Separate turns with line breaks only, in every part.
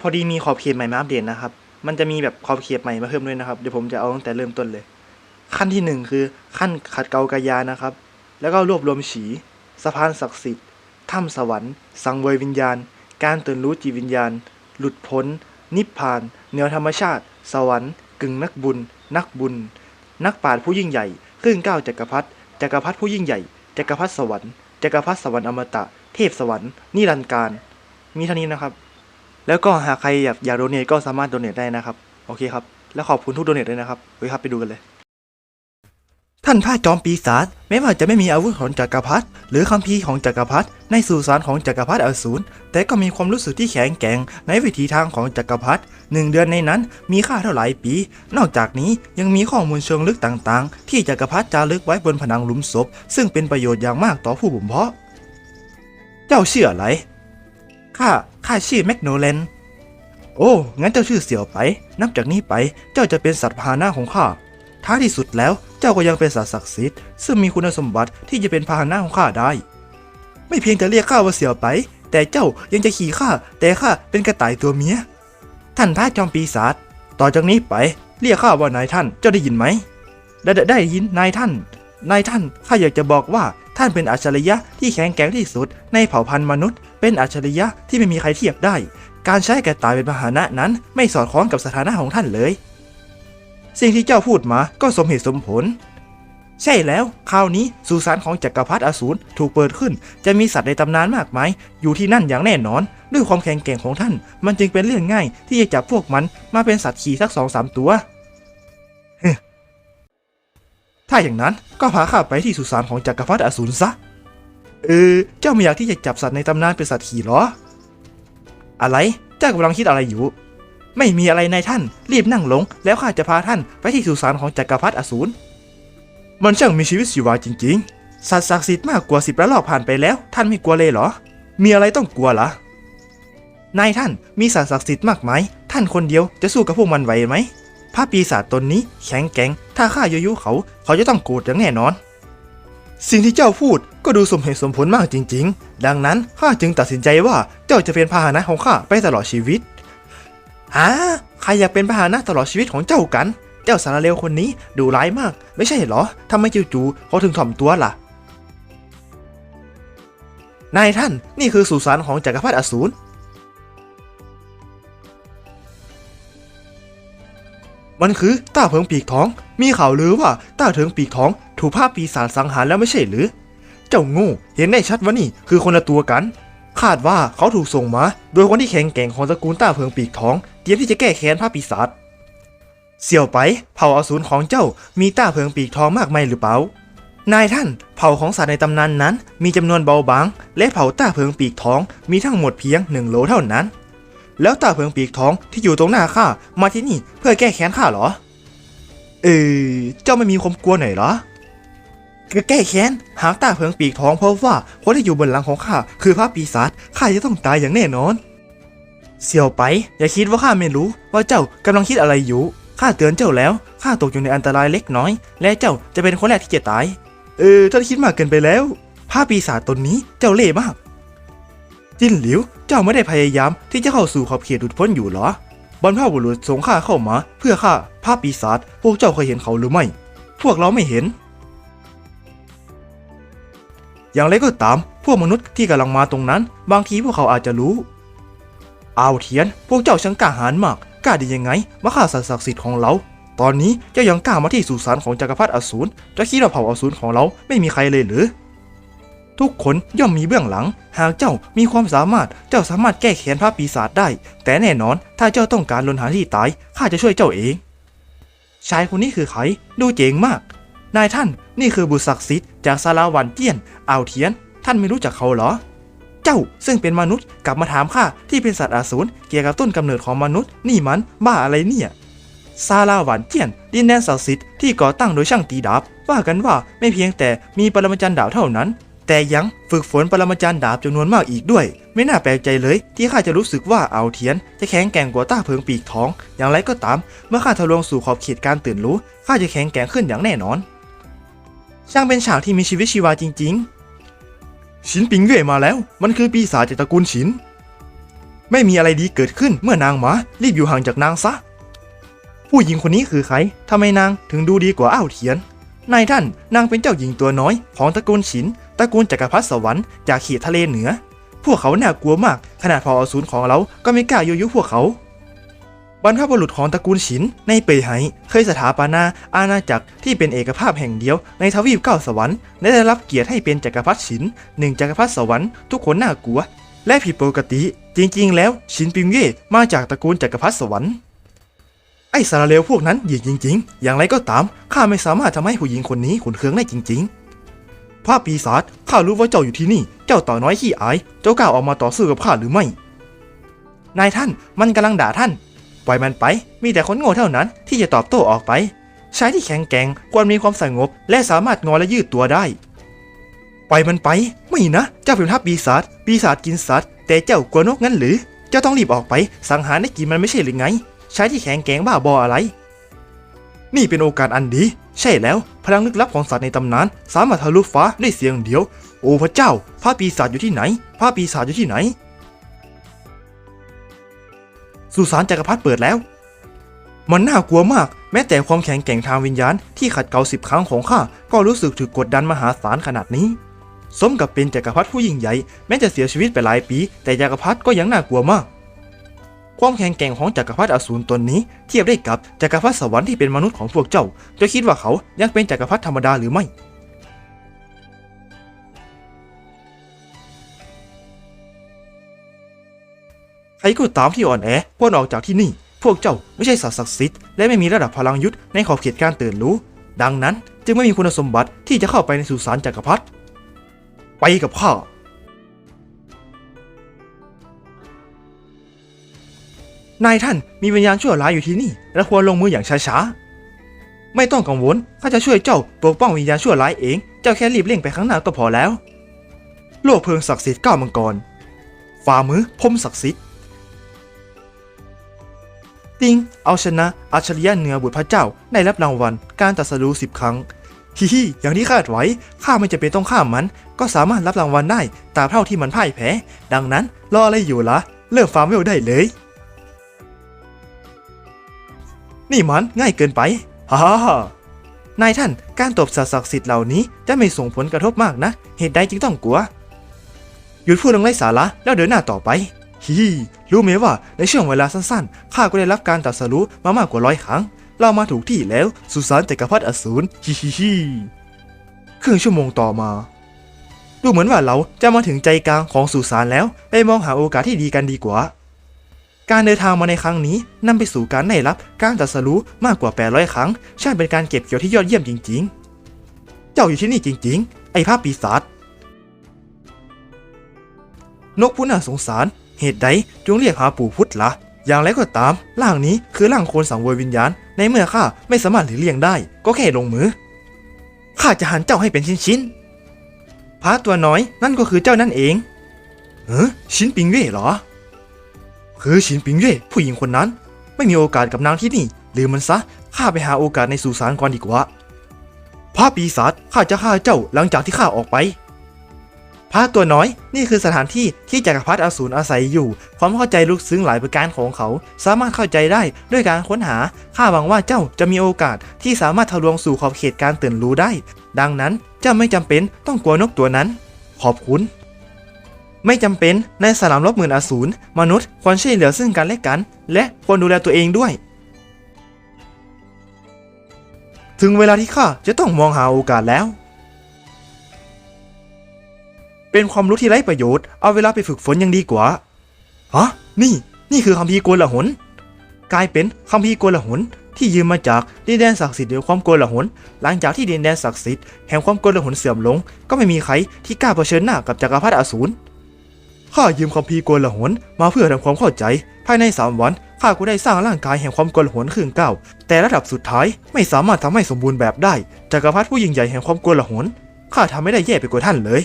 พอดีมีขอบเขตใหม่มาอัปเดตนะครับ มันจะมีแบบขอบเขตใหม่มาเพิ่มด้วยนะครับ เดี๋ยวผมจะเอาตั้งแต่เริ่มต้นเลย ขั้นที่หนึ่งคือขั้นขัดเกลากายานะครับ แล้วก็รวบรวมฉีสะพานศักดิ์สิทธิ์ถ้ำสวรรค์ สังเวยวิญญาณ การตื่นรู้จิตวิญญาณ หลุดพ้น นิพพาน เหนือธรรมชาติ สวรรค์ กึ่งนักบุญ นักบุญ นักปราชญ์ผู้ยิ่งใหญ่ครึ่งก้าวจักรพรรดิจักรพรรดิผู้ยิ่งใหญ่จักรพรรดิสวรรค์จักรพรรดิสวรรค์อมตะ เทพสวรรค์นิรันดร์การ มีเท่านี้นะครับ แล้วก็หากใครอยากอยากโดเนทก็สามารถโดเนทได้นะครับ โอเคครับ แล้วขอบคุณทุกโดเนทด้วยนะครับไว้ครับไปดูกันเลย ท่านพระจอมปีศาจแม้ว่าจะไม่มีอาวุธของจักรพรรดิหรือคัมภีร์ของจักรพรรดิในสุสานของจักรพรรดิอสูรแต่ก็มีความรู้สึกที่แข็งแกร่งในวิถีทางของจักรพรรดิหนึ่งเดือนในนั้นมีค่าเท่าหลายปี นอกจากนี้ยังมีข้อมูลเชิงลึกต่างๆ ที่จักรพรรดิจารึกไว้บนผนังหลุมศพ ซึ่งเป็นประโยชน์อย่างมากต่อผู้บ่มเพาะ เจ้าเชื่ออะไร ข้า ข้าชื่อแมกโนเลน โอ้ งั้นเจ้าชื่อเสี่ยวไป นับจากนี้ไป เจ้าจะเป็นสัตว์พาหนะของข้า ท้ายที่สุดแล้ว เจ้าก็ยังเป็นสัตว์ศักดิ์สิทธิ์ ซึ่งมีคุณสมบัติที่จะเป็นพาหนะของข้าได้ ไม่เพียงแต่เรียกข้าว่าเสี่ยวไป แต่เจ้ายังจะขี่ข้า แต่ข้าเป็นกระต่ายตัวเมีย ท่านพระจอมปีศาจ ต่อจากนี้ไป เรียกข้าว่านายท่าน เจ้าได้ยินไหม ได้ได้ได้ยิน นายท่าน นายท่าน ข้าอยากจะบอกว่า ท่านเป็นอัจฉริยะที่แข็งแกร่งที่สุด ในเผ่าพันธุ์มนุษย์ เป็นอัจฉริยะที่ไม่มีใครเทียบได้ การใช้กระต่ายเป็นพาหนะนั้นไม่สอดคล้องกับสถานะของท่านเลย สิ่งที่เจ้าพูดมาก็สมเหตุสมผล ใช่แล้ว คราวนี้สุสานของจักรพรรดิอสูรถูกเปิดขึ้น จะมีสัตว์ในตำนานมากมายอยู่ที่นั่นอย่างแน่นอน ด้วยความแข็งแกร่งของท่าน มันจึงเป็นเรื่องง่ายที่จะจับพวกมันมาเป็นสัตว์ขี่สักสองสามตัว ถ้าอย่างนั้นก็พาข้าไปที่สุสานของจักรพรรดิอสูรซะ เออ เจ้าไม่อยากที่จะจับสัตว์ในตำนานเป็นสัตว์ขี่เหรอ อะไร เจ้ากำลังคิดอะไรอยู่ ไม่มีอะไรนายท่าน รีบนั่งลง แล้วข้าจะพาท่านไปที่สุสานของจักรพรรดิอสูร มันช่างมีชีวิตชีวาจริง ๆ สัตว์ศักดิ์สิทธิ์มากกว่าสิบระลอกผ่านไปแล้ว ท่านไม่กลัวเลยเหรอ มีอะไรต้องกลัวล่ะนายท่านมีสัตว์ศักดิ์สิทธิ์มากมายท่านคนเดียวจะสู้กับพวกมันไหวไหม พระปีศาจตนนี้แข็งแกร่งถ้าข้ายุยุเขาเขาจะต้องโกรธอย่างแน่นอน สิ่งที่เจ้าพูดก็ดูสมเหตุสมผลมากจริง ๆ ดังนั้นข้าจึงตัดสินใจว่าเจ้าจะเป็นพาหนะของข้าไปตลอดชีวิตฮะใครอยากเป็นพาหนะตลอดชีวิตของเจ้ากัน เจ้าสารเลวคนนี้ดูร้ายมาก ไม่ใช่เหรอทำไมจู่ๆเขาถึงถ่อมตัวล่ะนายท่านนี่คือสุสานของจักรพรรดิอสูร มันคือต้าเพิงปีกทอง มีข่าวลือว่าต้าเถิงปีกทอง ถูกภาพปีศาจสังหารแล้วไม่ใช่หรือ เจ้าโงูเห็นได้ชัดว่านี่คือคนละตัวกัน คาดว่าเขาถูกส่งมา โดยคนที่แข็งแกร่งของตระกูลต้าเพิงปีกทอง เตรียมที่จะแก้แค้นภาพปีศาจเสี่ยวไป เผ่าอสูรของเจ้ามีต้าเพิงปีกทองมากไหมหรือเปล่านายท่าน เผ่าของสัตว์ในตำนานนั้น มีจำนวนเบาบาง และเผ่าต้าเพิงปีกทองมีทั้งหมดเพียงหนึ่งโหลเท่านั้น แล้วตาเพิงปีกท้องที่อยู่ตรงหน้าข้ามาที่นี่เพื่อแก้แค้นข้าเหรอ เออเจ้าไม่มีความกลัวหน่อยเหรอก็แก้แค้นหากตาเพิงปีกท้องเพราะว่าคนที่อยู่บนหลังของข้าคือพระปีศาจข้าจะต้องตายอย่างแน่นอน เสี่ยวไป อย่าคิดว่าข้าไม่รู้ว่าเจ้ากำลังคิดอะไรอยู่ข้าเตือนเจ้าแล้วข้าตกอยู่ในอันตรายเล็กน้อย และเจ้าจะเป็นคนแรกที่จะตาย เออท่านคิดมากเกินไปแล้วพระปีศาจตนนี้เจ้าเล่ห์มาก จินหลิว เจ้าไม่ได้พยายามที่จะเข้าสู่ขอบเขตหลุดพ้นอยู่หรอบรรพบุรุษส่งข้าเข้ามา เพื่อข้าพระปีศาจพวกเจ้าเคยเห็นเขาหรือไม่ พวกเราไม่เห็น อย่างไรก็ตาม พวกมนุษย์ที่กำลังมาตรงนั้น บางทีพวกเขาอาจจะรู้อาวเทียน พวกเจ้าช่างกล้าหาญมาก กล้าได้ยังไง มาฆ่าสัตว์ศักดิ์สิทธิ์ของเรา ตอนนี้เจ้ายังกล้ามาที่สุสานของจักรพรรดิอสูรจะคิดว่าเผ่าอสูรของเราไม่มีใครเลยหรือ ทุกคนย่อมมีเบื้องหลัง หากเจ้ามีความสามารถเจ้าสามารถแก้แค้นพระปีศาจได้ แต่แน่นอนถ้าเจ้าต้องการลนหาที่ตายข้าจะช่วยเจ้าเอง ชายคนนี้คือใครดูเจ๋งมาก นายท่านนี่คือบุตรศักดิ์สิทธิ์จากซาลาวันเจี้ยนอ่าวเทียน ท่านไม่รู้จักเขาเหรอ เจ้าซึ่งเป็นมนุษย์กลับมาถามข้าที่เป็นสัตว์อสูรเกี่ยวกับต้นกำเนิดของมนุษย์นี่มันบ้าอะไรเนี่ยซาลาหวานเจี้ยน ดินแดนศักดิ์สิทธิ์ที่ก่อตั้งโดยช่างตีดาบ ว่ากันว่าไม่เพียงแต่มีปรมาจารย์ดาบเท่านั้น แต่ยังฝึกฝนปรมาจารย์ดาบจำนวนมากอีกด้วย ไม่น่าแปลกใจเลยที่ข้าจะรู้สึกว่าเอาเทียน จะแข็งแกร่งกว่าต้าเพิงปีกทอง อย่างไรก็ตาม เมื่อข้าทะลวงสู่ขอบเขตการตื่นรู้ข้าจะแข็งแกร่งขึ้นอย่างแน่นอน ช่างเป็นฉากที่มีชีวิตชีวาจริง ๆ ชินปิงเว่ยมาแล้ว มันคือปีศาจจากตระกูลชินไม่มีอะไรดีเกิดขึ้นเมื่อนางหมารีบอยู่ห่างจากนางซะ ผู้หญิงคนนี้คือใครทำไมนางถึงดูดีกว่าอ้าวเทียน นายท่านนางเป็นเจ้าหญิงตัวน้อย ของตระกูลฉินตระกูลจักรพรรดิสวรรค์จากขีดทะเลเหนือ พวกเขาน่ากลัวมาก ขนาดพออสูรของเราก็ไม่กล้ายุยุพวกเขาบรรพบุรุษของตระกูลฉินในเปยไหเคยสถาปนาอาณาจักรที่เป็นเอกภาพแห่งเดียวในทวีปเก้าสวรรค์และได้รับเกียรติให้เป็นจักรพรรดิฉินหนึ่งจักรพรรดิสวรรค์ทุกคนน่ากลัว และผิดปกติ จริงๆ แล้ว ฉินปิงเย่มาจากตระกูลจักรพรรดิสวรรค์ ไอ้สารเลวพวกนั้นหยิงจริง ๆ อย่างไรก็ตามข้าไม่สามารถทำให้ผู้หญิงคนนี้ขุนเคืองได้จริง ๆ พระปีศาจข้ารู้ว่าเจ้าอยู่ที่นี่ เจ้าต่อน้อยขี้อาย เจ้ากล้าออกมาต่อสู้กับข้าหรือไม่ นายท่านมันกำลังด่าท่าน ปล่อยมันไป มีแต่คนโง่เท่านั้นที่จะตอบโต้ออกไป ชายที่แข็งแกร่งควรมีความสงบ และสามารถงอและยืดตัวได้ ปล่อยมันไป ไม่นะ เจ้าเป็นทัพปีศาจปีศาจกินสัตว์แต่เจ้ากลัวนกงั้นหรือ เจ้าต้องรีบออกไป สังหารได้กินมันไม่ใช่หรือไง ชายที่แข็งแกร่งบ้าบออะไร นี่เป็นโอกาสอันดี ใช่แล้ว พลังลึกลับของสัตว์ในตำนาน สามารถทะลุฟ้าด้วยเสียงเดียว โอ้พระเจ้าพระปีศาจอยู่ที่ไหนพระปีศาจอยู่ที่ไหน สุสานจักรพรรดิเปิดแล้ว มันน่ากลัวมาก แม้แต่ความแข็งแกร่งทางวิญญาณที่ขัดเกลาสิบครั้งของข้าก็รู้สึกถูกกดดันมหาศาลขนาดนี้สมกับเป็นจักรพรรดิผู้ยิ่งใหญ่ แม้จะเสียชีวิตไปหลายปี แต่จักรพรรดิก็ยังน่ากลัวมาก ความแข็งแกร่งของจักรพรรดิอสูรตนนี้ เทียบได้กับจักรพรรดิสวรรค์ที่เป็นมนุษย์ของพวกเจ้าจะคิดว่าเขายังเป็นจักรพรรดิธรรมดาหรือไม่ใครก็ตามที่อ่อนแอควรออกจากที่นี่ พวกเจ้าไม่ใช่สัตว์ศักดิ์สิทธิ์และไม่มีระดับพลังยุทธในขอบเขตการตื่นรู้ ดังนั้นจึงไม่มีคุณสมบัติที่จะเข้าไปในสุสานจักรพรรดิไปกับข้า นายท่านมีวิญญาณชั่วร้ายอยู่ที่นี่และควรลงมืออย่างช้าๆ ไม่ต้องกังวลข้าจะช่วยเจ้าปกป้องวิญญาณชั่วร้ายเอง เจ้าแค่รีบเร่งไปข้างหน้าก็พอแล้ว โลกเพลิงศักดิ์สิทธิ์ก้าวมังกร ฝ่ามือพรมศักดิ์สิทธิ์ติงเอาชนะอัจฉริยะเหนือบุตรพระเจ้าได้รับรางวัลการตัดสรู้สิบครั้งฮิฮิอย่างที่คาดไว้ข้าไม่จะเป็นต้องข้ามัน ก็สามารถรับรางวัลได้ตราบเท่าที่มันพ่ายแพ้ ดังนั้นรออะไรอยู่ละเริ่มฟาร์มเวลได้เลย นี่มันง่ายเกินไปฮ่าฮ่านายท่านการตบสัตว์ศักดิ์สิทธิ์เหล่านี้จะไม่ส่งผลกระทบมากนะ เหตุใดจึงต้องกลัว หยุดพูดเรื่องไร้สาระแล้วเดินหน้าต่อไปฮิรู้ไหมว่าในช่วงเวลาสั้นๆข้าก็ได้รับการตรัสรู้มามากกว่าร้อยครั้ง เรามาถูกที่แล้วสุสานจักรพรรดิอสูรฮิฮิฮิครึ่งชั่วโมงต่อมา ดูเหมือนว่าเราจะมาถึงใจกลางของสุสานแล้ว ไปมองหาโอกาสที่ดีกันดีกว่า การเดินทางมาในครั้งนี้นำไปสู่การได้รับการตรัสรู้มากกว่า 800 ครั้งช่างเป็นการเก็บเกี่ยวที่ยอดเยี่ยมจริง ๆ เจ้าอยู่ที่นี่จริง ๆ ไอ้ภาพปีศาจนกผู้น่าสงสาร เหตุใดจงเรียกหาปู่พุทธละอย่างไรก็ตามร่างนี้คือร่างโคนสังเวยวิญญาณ ในเมื่อข้าไม่สามารถหลีกเลี่ยงได้ ก็แค่ลงมือข้าจะหั่นเจ้าให้เป็นชิ้นๆพระตัวน้อยนั่นก็คือเจ้านั่นเองเฮ้ชินปิงเว่เหรอ คือชินปิงเย่ผู้หญิงคนนั้น ไม่มีโอกาสกับนางที่นี่หรือมันซะข้าไปหาโอกาสในสุสานก่อนดีกว่าพระปีศาจข้าจะฆ่าเจ้าหลังจากที่ข้าออกไปพระตัวน้อยนี่คือสถานที่ที่จักรพรรดิอสูรอาศัยอยู่ ความเข้าใจลึกซึ้งหลายประการของเขา สามารถเข้าใจได้ด้วยการค้นหาข้าหวังว่าเจ้าจะมีโอกาสที่สามารถทะลวงสู่ขอบเขตการตื่นรู้ได้ ดังนั้นเจ้าไม่จำเป็นต้องกลัวนกตัวนั้น ขอบคุณ ไม่จำเป็นในสนามรบหมื่นอสูรมนุษย์ควรช่วยเหลือซึ่งกันและกัน และควรดูแลตัวเองด้วย ถึงเวลาที่ข้าจะต้องมองหาโอกาสแล้ว เป็นความรู้ที่ไร้ประโยชน์เอาเวลาไปฝึกฝนยังดีกว่าฮะนี่ นี่คือคัมภีโกลาหลกลายเป็นคัมภีโกลาหลที่ยืมมาจากดินแดนศักดิ์สิทธิ์แห่งความโกลาหลหลังจากที่ดินแดนศักดิ์สิทธิ์แห่งความโกลาหลเสื่อมลง ก็ไม่มีใครที่กล้าเผชิญหน้ากับจักรพรรดิอสูร ข้ายืมคัมภีร์โกลหลมาเพื่อทำความเข้าใจ ภายในสามวันข้าก็ได้สร้างร่างกายแห่งความโกลาหลขึ้นเก้าแต่ระดับสุดท้ายไม่สามารถทำให้สมบูรณ์แบบได้จักรพรรดิผู้ยิ่งใหญ่แห่งความโกลหลข้าทำไม่ได้แย่ไปกว่าท่านเลย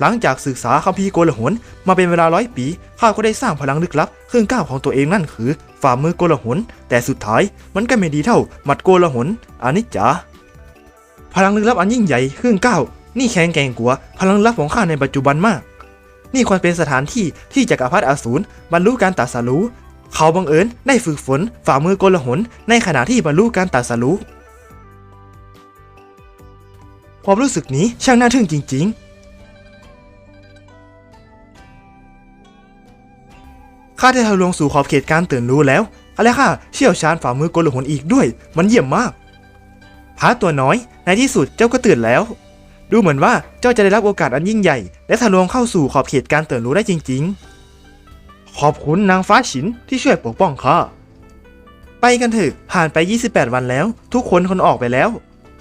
หลังจากศึกษาคัมภีร์โกลหลมาเป็นเวลาร้อยปีข้าก็ได้สร้างพลังลึกลับครื่งก้าวของตัวเองนั่นคือ ฝ่ามือโกลหลแต่สุดท้ายมันก็ไม่ดีเท่าหมัดโกลหลอานิจจาพลังลึกลับอันยิ่งใหญ่ครื่งก้าวนี่แข็งแกร่งกว่าพลังลับของข้าในปัจจุบันมาก นี่ควรเป็นสถานที่ที่จักรพรรดิอสูรบรรลุการตรัสรู้ เขาบังเอิญได้ฝึกฝนฝ่ามือกลหนในขณะที่บรรลุการตรัสรู้ความรู้สึกนี้ช่างน่าทึ่งจริง ๆ ข้าได้ทะลวงสู่ขอบเขตการตื่นรู้แล้วและข้าเชี่ยวชาญฝ่ามือกลหนอีกด้วย มันเยี่ยมมากพาตัวน้อย ในที่สุดเจ้าก็ตื่นแล้ว ดูเหมือนว่าเจ้าจะได้รับโอกาสอันยิ่งใหญ่ และทะลวงเข้าสู่ขอบเขตการเตื่นรู้ได้จริง ๆ ขอบคุณนางฟ้าฉินที่ช่วยปกป้องข้าไปกันเถอะผ่านไป 28 วันแล้ว ทุกคนคนออกไปแล้ว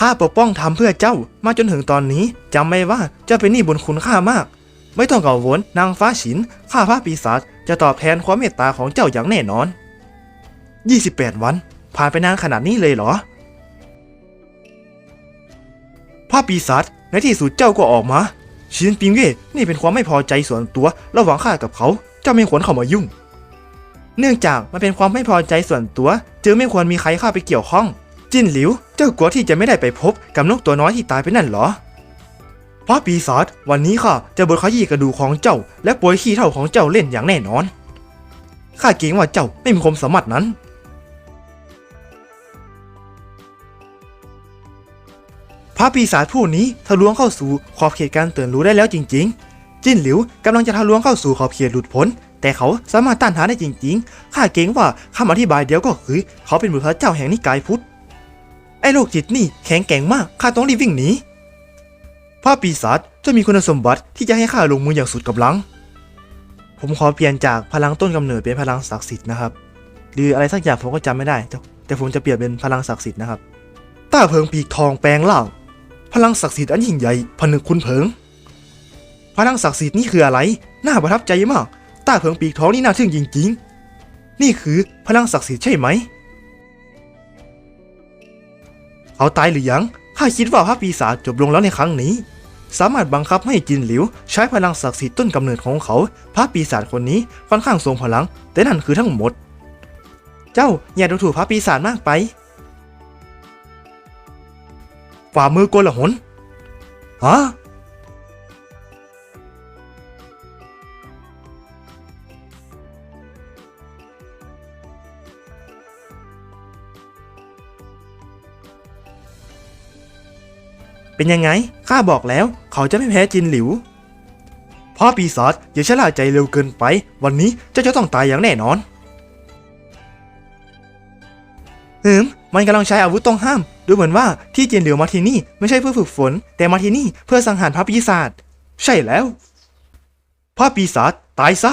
ข้าปกป้องทำเพื่อเจ้ามาจนถึงตอนนี้จำไว้ว่าเจ้าเป็นหนี้บุญคุณข้ามาก ไม่ต้องกังวลนางฟ้าฉินข้าพระปีศาจจะตอบแทนความเมตตาของเจ้าอย่างแน่นอน 28 วัน ผ่านไปนานขนาดนี้เลยเหรอพระปีศาจ ในที่สุดเจ้าก็ออกมาชินปิงเว่นี่เป็นความไม่พอใจส่วนตัวระหว่างข้ากับเขา เจ้าไม่ควรเข้ามายุ่ง เนื่องจากมันเป็นความไม่พอใจส่วนตัว จึงไม่ควรมีใครเข้าไปเกี่ยวข้อง จิ้นหลิว เจ้ากลัวที่จะไม่ได้ไปพบกับนกตัวน้อยที่ตายไปนั่นเหรอพระปีศาจวันนี้ข้าจะบดขยี้กระดูกของเจ้า และปวยขี้เท่าของเจ้าเล่นอย่างแน่นอนข้าเกรงว่าเจ้าไม่มีความสามารถนั้น พระปีศาจผู้นี้ทะลวงเข้าสู่ขอบเขตการตื่นรู้ได้แล้วจริง ๆ จิ้นหลิวกำลังจะทะลวงเข้าสู่ขอบเขตหลุดพ้นแต่เขาสามารถต้านทานได้จริง ๆ ข้าเกรงว่าคำอธิบายเดียวก็คือ เขาเป็นบุตรพระเจ้าแห่งนิกายพุทธ ไอ้โรคจิตนี่แข็งแกร่งมาก ข้าต้องรีบวิ่งหนี พระปีศาจจะมีคุณสมบัติที่จะให้ข้าลงมืออย่างสุดกำลัง ผมขอเปลี่ยนจากพลังต้นกำเนิดเป็นพลังศักดิ์สิทธิ์นะครับ หรืออะไรสักอย่างผมก็จำไม่ได้ แต่ผมจะเปลี่ยนเป็นพลังศักดิ์สิทธิ์นะครับ ต้าเพิงปีกทองแปลงเล่า พลังศักดิ์สิทธิ์อันยิ่งใหญ่ผนึกคุณเพิง พลังศักดิ์สิทธิ์นี่คืออะไร น่าประทับใจมากต้าเพิงปีกทองนี่น่าทึ่งจริงๆ นี่คือพลังศักดิ์สิทธิ์ใช่ไหม เขาตายหรือยัง ข้าคิดว่าพระปีศาจจบลงแล้วในครั้งนี้ สามารถบังคับให้จินหลิว ใช้พลังศักดิ์สิทธิ์ต้นกำเนิดของเขา พระปีศาจคนนี้ค่อนข้างทรงพลัง แต่นั่นคือทั้งหมด เจ้าอย่าดูถูกพระปีศาจมากไป ฝ่ามือโกลหนฮะเป็นยังไง ข้าบอกแล้ว เขาจะไม่แพ้จินหลิว พ่อปีศาจอย่าชะล่าใจเร็วเกินไป วันนี้เจ้าจะต้องตายอย่างแน่นอนเหิม มันกำลังใช้อาวุธต้องห้าม ดูเหมือนว่าที่เจินหลียวมาที่นี่ไม่ใช่เพื่อฝึกฝน แต่มาที่นี่เพื่อสังหารพระปีศาจ ใช่แล้ว พระปีศาจตายซะ